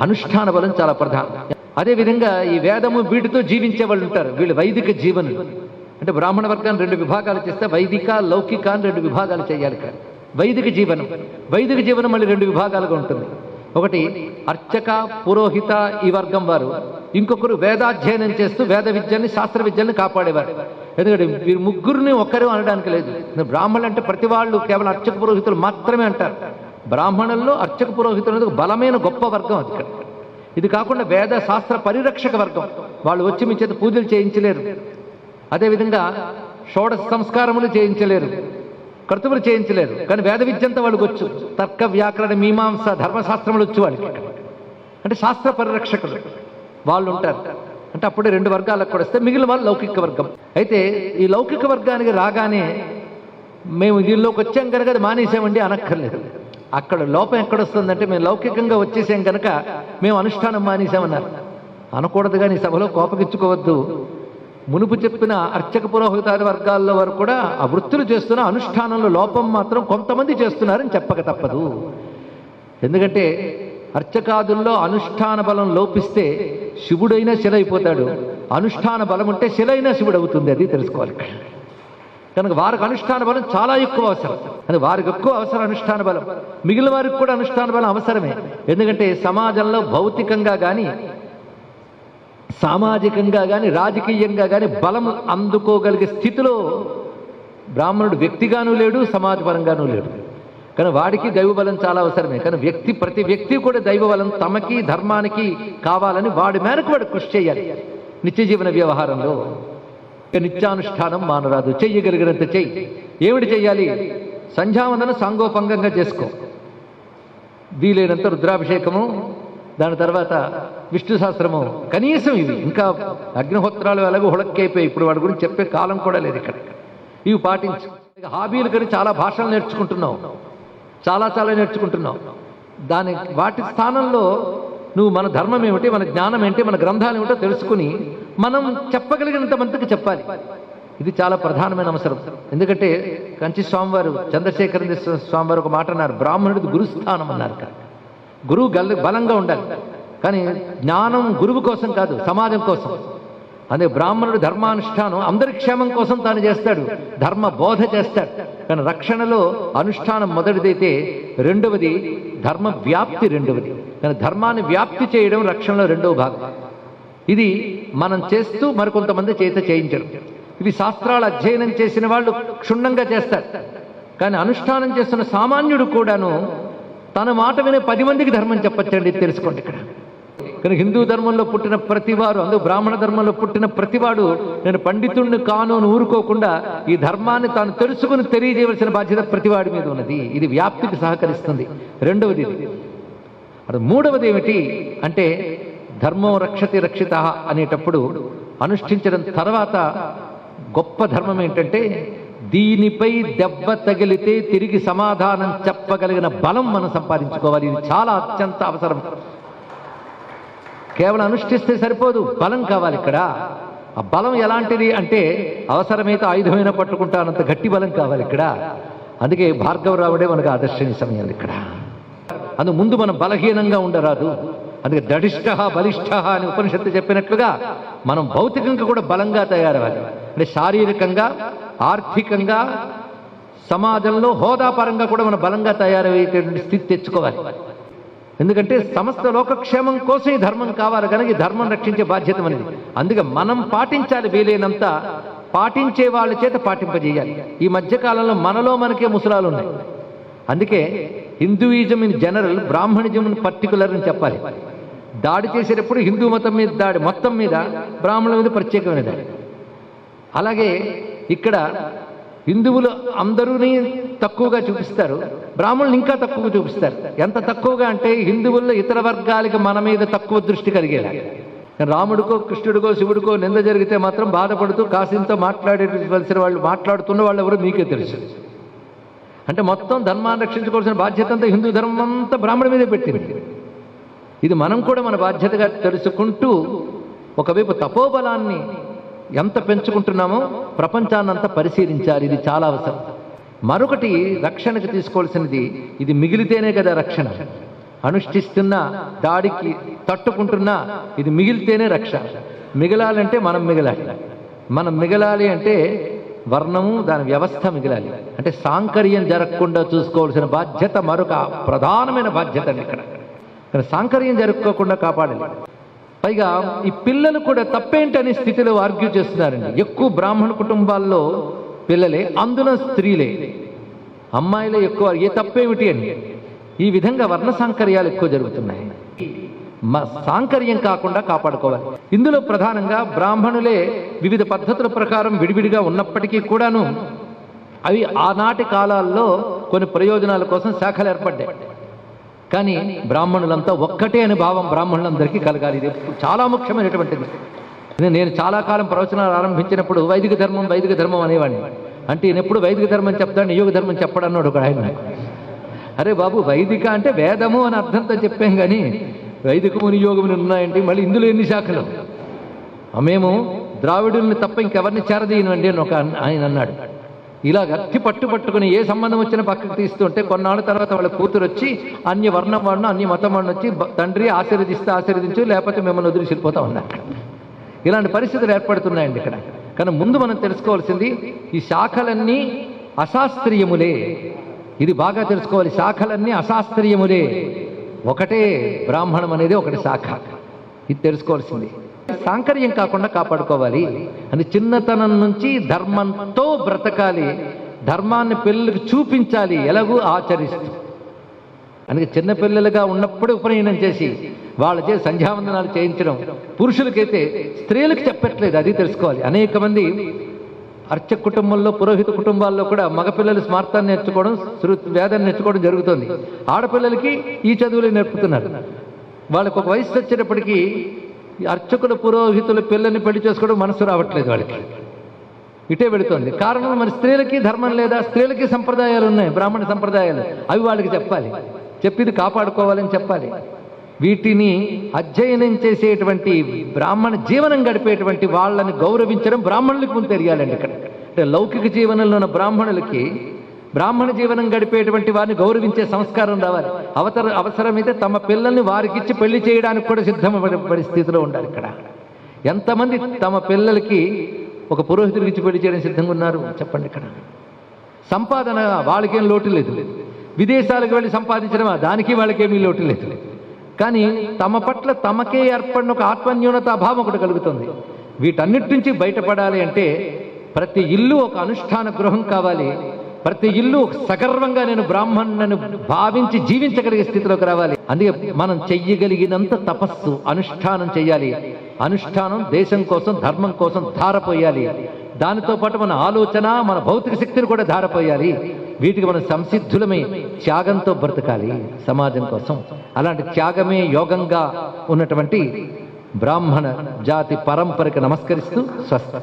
అనుష్ఠాన బలం చాలా ప్రధానం. అదేవిధంగా ఈ వేదము వీటితో జీవించే వాళ్ళు ఉంటారు. వీళ్ళు వైదిక జీవనులు. అంటే బ్రాహ్మణ వర్గాన్ని రెండు విభాగాలు చేస్తే వైదిక లౌకిక అని రెండు విభాగాలు చేయాలి ఇక్కడ. వైదిక జీవనం. వైదిక జీవనం మళ్ళీ రెండు విభాగాలుగా ఉంటుంది. ఒకటి అర్చక పురోహిత ఈ వర్గం వారు. ఇంకొకరు వేదాధ్యయనం చేస్తూ వేద విద్యని శాస్త్ర విద్యని కాపాడేవారు. ఎందుకంటే వీరు ముగ్గురిని ఒక్కరు అనడానికి లేదు. బ్రాహ్మణులు అంటే ప్రతి వాళ్ళు కేవలం అర్చక పురోహితులు మాత్రమే అంటారు. బ్రాహ్మణుల్లో అర్చక పురోహితులు అనేది బలమైన గొప్ప వర్గం అది ఇక్కడ. ఇది కాకుండా వేద శాస్త్ర పరిరక్షక వర్గం. వాళ్ళు వచ్చి మీ చేత పూజలు చేయించలేరు. అదేవిధంగా షోడశ సంస్కారములు చేయించలేరు. కర్తువులు చేయించలేరు. కానీ వేద విద్యంతా వాళ్ళకి వచ్చు. తర్క వ్యాకరణ మీమాంస ధర్మశాస్త్రములు వచ్చు వాళ్ళకి అంటే శాస్త్ర పరిరక్షకులు వాళ్ళు ఉంటారు. అంటే అప్పుడే రెండు వర్గాలకు కూడా వస్తే మిగిలిన వాళ్ళు లౌకిక వర్గం. అయితే ఈ లౌకిక వర్గానికి రాగానే మేము దీనిలోకి వచ్చాం కనుక అది మానేసామండి అనక్కర్లేదు. అక్కడ లోపం ఎక్కడొస్తుందంటే మేము లౌకికంగా వచ్చేసాం కనుక మేము అనుష్ఠానం మానేసామన్నారు అనకూడదు కానీ సభలో కోపగించుకోవద్దు. మునుపు చెప్పిన అర్చక పురోహితాది వర్గాల్లో వారు కూడా ఆ వృత్తులు చేస్తున్న అనుష్ఠానంలో లోపం మాత్రం కొంతమంది చేస్తున్నారని చెప్పక తప్పదు. ఎందుకంటే అర్చకాదుల్లో అనుష్ఠాన బలం లోపిస్తే శివుడైనా శిలైపోతాడు. అనుష్ఠాన బలం ఉంటే శిలైనా శివుడు అవుతుంది అది తెలుసుకోవాలి. కనుక వారికి అనుష్ఠాన బలం చాలా ఎక్కువ అవసరం. అని వారికి ఎక్కువ అవసరం అనుష్ఠాన బలం. మిగిలిన వారికి కూడా అనుష్ఠాన బలం అవసరమే. ఎందుకంటే సమాజంలో భౌతికంగా కానీ సామాజికంగా కానీ రాజకీయంగా కానీ బలం అందుకోగలిగే స్థితిలో బ్రాహ్మణుడు వ్యక్తిగాను లేడు సమాజపరంగానూ లేడు. కానీ వాడికి దైవబలం చాలా అవసరమే. కానీ వ్యక్తి ప్రతి వ్యక్తి కూడా దైవబలం తమకి ధర్మానికి కావాలని వాడి మేరకు వాడు కృషి చేయాలి. నిత్య జీవన వ్యవహారంలో నిత్యానుష్ఠానం మానరాదు. చెయ్యగలిగినంత చెయ్యి. ఏమిటి చెయ్యాలి? సంధ్యావందన సాంగోపంగంగా చేసుకో. వీలైనంత రుద్రాభిషేకము దాని తర్వాత విష్ణు సహస్రము. కనీసం ఇవి. ఇంకా అగ్నిహోత్రాలు ఎలాగో హుళక్కైపోయి ఇప్పుడు వాడి గురించి చెప్పే కాలం కూడా లేదు ఇక్కడ. ఇవి పాటించు. హాబీలు కానీ చాలా భాషలు నేర్చుకుంటున్నావు. చాలా చాలా నేర్చుకుంటున్నావు. దాని వాటి స్థానంలో నువ్వు మన ధర్మం ఏమిటి మన జ్ఞానం ఏంటి మన గ్రంథాలు ఏమిటో తెలుసుకుని మనం చెప్పగలిగినంత మందికి చెప్పాలి. ఇది చాలా ప్రధానమైన అవసరం. ఎందుకంటే కంచి స్వామివారు చంద్రశేఖర స్వామివారు ఒక మాట అన్నారు బ్రాహ్మణుడికి గురుస్థానం అన్నారు. గురువు గల్ బలంగా ఉండాలి. కానీ జ్ఞానం గురువు కోసం కాదు సమాజం కోసం. అదే బ్రాహ్మణుడు ధర్మానుష్ఠానం అందరి క్షేమం కోసం తాను చేస్తాడు ధర్మ బోధ చేస్తాడు. కానీ రక్షణలో అనుష్ఠానం మొదటిదైతే రెండవది ధర్మ వ్యాప్తి రెండవది. కానీ ధర్మాన్ని వ్యాప్తి చేయడం రక్షణలో రెండవ భాగం. ఇది మనం చేస్తూ మరికొంతమంది చేత చేయించడం. ఇవి శాస్త్రాలు అధ్యయనం చేసిన వాళ్ళు క్షుణ్ణంగా చేస్తారు. కానీ అనుష్ఠానం చేస్తున్న సామాన్యుడు కూడాను తన మాట వినే పది మందికి ధర్మం చెప్పచ్చండి తెలుసుకోండి ఇక్కడ. కానీ హిందూ ధర్మంలో పుట్టిన ప్రతివారు అందుకు బ్రాహ్మణ ధర్మంలో పుట్టిన ప్రతివాడు నేను పండితుడిని కాను అని ఊరుకోకుండా ఈ ధర్మాన్ని తాను తెలుసుకుని తెలియజేయవలసిన బాధ్యత ప్రతివాడి మీద ఉన్నది. ఇది వ్యాప్తికి సహకరిస్తుంది. రెండవది మూడవది ఏమిటి అంటే ధర్మం రక్షతి రక్షిత అనేటప్పుడు అనుష్ఠించడం తర్వాత గొప్ప ధర్మం ఏంటంటే దీనిపై దెబ్బ తగిలితే తిరిగి సమాధానం చెప్పగలిగిన బలం మనం సంపాదించుకోవాలి. ఇది చాలా అత్యంత అవసరం. కేవలం అనుష్ఠిస్తే సరిపోదు బలం కావాలి ఇక్కడ. ఆ బలం ఎలాంటిది అంటే అవసరమైతే ఆయుధమైన పట్టుకుంటానంత గట్టి బలం కావాలి ఇక్కడ. అందుకే భార్గవరావుడే మనకు ఆదర్శనీయ సమయం ఇక్కడ. అందు ముందు మనం బలహీనంగా ఉండరాదు. అందుకే దడిష్ట బలిష్ట అని ఉపనిషత్తు చెప్పినట్లుగా మనం భౌతికంగా కూడా బలంగా తయారవ్వాలి. అంటే శారీరకంగా ఆర్థికంగా సమాజంలో హోదాపరంగా కూడా మనం బలంగా తయారయ్యేటువంటి స్థితి తెచ్చుకోవాలి. ఎందుకంటే సమస్త లోకక్షేమం కోసం ఈ ధర్మం కావాలి కనుక ఈ ధర్మం రక్షించే బాధ్యత మనది. అందుకే మనం పాటించాలి వీలైనంత పాటించే వాళ్ళ చేత పాటింపజేయాలి. ఈ మధ్యకాలంలో మనలో మనకే ముసలాలు ఉన్నాయి. అందుకే Hinduism in general Brahminism in particular అని చెప్పాలి. దాడి చేసేటప్పుడు హిందూ మతం మీద దాడి మొత్తం మీద బ్రాహ్మణుల మీద ప్రత్యేకమైన దాడి అలాగే ఇక్కడ హిందువులు అందరూని తక్కువగా చూపిస్తారు బ్రాహ్మణులు ఇంకా తక్కువగా చూపిస్తారు. ఎంత తక్కువగా అంటే హిందువుల్లో ఇతర వర్గాలకి మన మీద తక్కువ దృష్టి కలిగేలా. రాముడికో కృష్ణుడికో శివుడికో నింద జరిగితే మాత్రం బాధపడుతూ కాశీంతో మాట్లాడేవలసిన వాళ్ళు మాట్లాడుతున్న వాళ్ళు ఎవరో మీకే తెలుసు. అంటే మొత్తం ధర్మాన్ని రక్షించుకోవాల్సిన బాధ్యత అంతా హిందూ ధర్మం అంతా బ్రాహ్మణ మీదే పెట్టింది. ఇది మనం కూడా మన బాధ్యతగా తెలుసుకుంటూ ఒకవైపు తపోబలాన్ని ఎంత పెంచుకుంటున్నామో ప్రపంచాన్నంతా పరిశీలించాలి. ఇది చాలా అవసరం. మరొకటి రక్షణకు తీసుకోవాల్సినది ఇది మిగిలితేనే కదా రక్షణ. అనుష్ఠిస్తున్న దాడికి తట్టుకుంటున్నా ఇది మిగిలితేనే రక్షణ మిగలాలంటే మనం మిగలాలి. మనం మిగలాలి అంటే వర్ణము దాని వ్యవస్థ మిగిలాలి. అంటే సాంకర్యం జరగకుండా చూసుకోవాల్సిన బాధ్యత మరొక ప్రధానమైన బాధ్యత అండి ఇక్కడ. సాంకర్యం జరుపుకోకుండా కాపాడాలి. పైగా ఈ పిల్లలు కూడా తప్పేంటనే స్థితిలో ఆర్గ్యూ చేస్తున్నారండి. ఎక్కువ బ్రాహ్మణ కుటుంబాల్లో పిల్లలే అందులో స్త్రీలే. అమ్మాయిలే ఎక్కువ. ఏ తప్పేమిటి అని ఈ విధంగా వర్ణ సాంకర్యాలు ఎక్కువ జరుగుతున్నాయి. సాంకర్యం కాకుండా కాపాడుకోవాలి. ఇందులో ప్రధానంగా బ్రాహ్మణులే వివిధ పద్ధతుల ప్రకారం విడివిడిగా ఉన్నప్పటికీ కూడాను అవి ఆనాటి కాలాల్లో కొన్ని ప్రయోజనాల కోసం శాఖలు ఏర్పడ్డాయి. కానీ బ్రాహ్మణులంతా ఒక్కటే అనే భావం బ్రాహ్మణులందరికీ కలగాలి. ఇది చాలా ముఖ్యమైనటువంటిది. నేను చాలా కాలం ప్రవచనాలు ఆరంభించినప్పుడు వైదిక ధర్మం వైదిక ధర్మం అనేవాడిని. అంటే నేను ఎప్పుడు వైదిక ధర్మం చెప్తాను యోగ ధర్మం చెప్పడన్నాడు ఒక ఆయన అరే బాబు వైదిక అంటే వేదము అని అర్థంతో చెప్పాం కానీ వైదికము నియోగములు ఉన్నాయండి మళ్ళీ ఇందులో ఎన్ని శాఖలు? మేము ద్రావిడుల్ని తప్ప ఇంకెవరిని చేరదీయనండి అని ఒక ఆయన అన్నాడు. ఇలా గట్టి పట్టు పట్టుకుని ఏ సంబంధం వచ్చినా పక్కకు తీస్తుంటే కొన్నాళ్ళ తర్వాత వాళ్ళ కూతురు వచ్చి అన్ని వర్ణం వాడిన అన్ని మతం వాడిని వచ్చి తండ్రి ఆశీర్వదిస్తే ఆశీర్వదించు లేకపోతే మిమ్మల్ని వదిలిసిపోతా వెళ్ళిపోతా ఉన్నారు ఇలాంటి పరిస్థితులు ఏర్పడుతున్నాయండి ఇక్కడ. కానీ ముందు మనం తెలుసుకోవాల్సింది ఈ శాఖలన్నీ అశాస్త్రీయములే. ఇది బాగా తెలుసుకోవాలి. శాఖలన్నీ అశాస్త్రీయములే. ఒకటే బ్రాహ్మణం అనేది ఒకటి శాఖ. ఇది తెలుసుకోవాల్సింది. సాంకర్యం కాకుండా కాపాడుకోవాలి. అని చిన్నతనం నుంచి ధర్మంతో బ్రతకాలి. ధర్మాన్ని పిల్లలకు చూపించాలి. ఎలాగూ ఆచరిస్తూ. అందుకే చిన్నపిల్లలుగా ఉన్నప్పుడే ఉపనయనం చేసి వాళ్ళ చే సంధ్యావందనాలు చేయించడం పురుషులకైతే స్త్రీలకు చెప్పట్లేదు. అది తెలుసుకోవాలి. అనేక మంది అర్చ కుటుంబంలో పురోహిత కుటుంబాల్లో కూడా మగపిల్లలు స్మార్థాన్ని నేర్చుకోవడం శృ- వేదాన్ని నేర్చుకోవడం జరుగుతుంది. ఆడపిల్లలకి ఈ చదువులు నేర్పుతున్నారు. వాళ్ళకు ఒక వయసు వచ్చేటప్పటికీ ఈ అర్చకులు పురోహితులు పిల్లల్ని పెళ్ళి చేసుకోవడం మనసు రావట్లేదు వాళ్ళకి. ఇటే వెళుతోంది. కారణం మరి స్త్రీలకి ధర్మం లేదా? స్త్రీలకి సంప్రదాయాలు ఉన్నాయి బ్రాహ్మణ సంప్రదాయాలు. అవి వాళ్ళకి చెప్పాలి. చెప్పిది కాపాడుకోవాలని చెప్పాలి. వీటిని అధ్యయనం చేసేటువంటి బ్రాహ్మణ జీవనం గడిపేటువంటి వాళ్ళని గౌరవించడం బ్రాహ్మణులకు ముందు తెలియాలండి ఇక్కడ. అంటే లౌకిక జీవనంలో ఉన్న బ్రాహ్మణులకి బ్రాహ్మణ జీవనం గడిపేటువంటి వారిని గౌరవించే సంస్కారం రావాలి. అవతర అవసరమైతే తమ పిల్లల్ని వారికిచ్చి పెళ్ళి చేయడానికి కూడా సిద్ధమైన పరిస్థితిలో ఉండాలి ఇక్కడ. ఎంతమంది తమ పిల్లలకి ఒక పురోహితుడికి ఇచ్చి పెళ్ళి చేయడం సిద్ధంగా ఉన్నారు? చెప్పండి ఇక్కడ. సంపాదన వాళ్ళకేం లోటు లేదు. విదేశాలకు వెళ్ళి సంపాదించడం దానికి వాళ్ళకేమీ లోటు లేదు. కానీ తమ పట్ల తమకే ఏర్పడిన ఒక ఆత్మన్యూనత అభావం ఒకటి కలుగుతుంది. వీటన్నిటి నుంచి బయటపడాలి అంటే ప్రతి ఇల్లు ఒక అనుష్ఠాన గృహం కావాలి. ప్రతి ఇల్లు సగర్వంగా నేను బ్రాహ్మణులను భావించి జీవించగలిగే స్థితిలోకి రావాలి. అందుకే మనం చెయ్యగలిగినంత తపస్సు అనుష్ఠానం చేయాలి. అనుష్ఠానం దేశం కోసం ధర్మం కోసం ధారపోయాలి. దానితో పాటు మన ఆలోచన మన భౌతిక శక్తిని కూడా ధారపోయాలి. వీటికి మనం సంసిద్ధులమే త్యాగంతో బ్రతకాలి సమాజం కోసం. అలాంటి త్యాగమే యోగంగా ఉన్నటువంటి బ్రాహ్మణ జాతి పరంపరకి నమస్కరిస్తూ స్వస్థ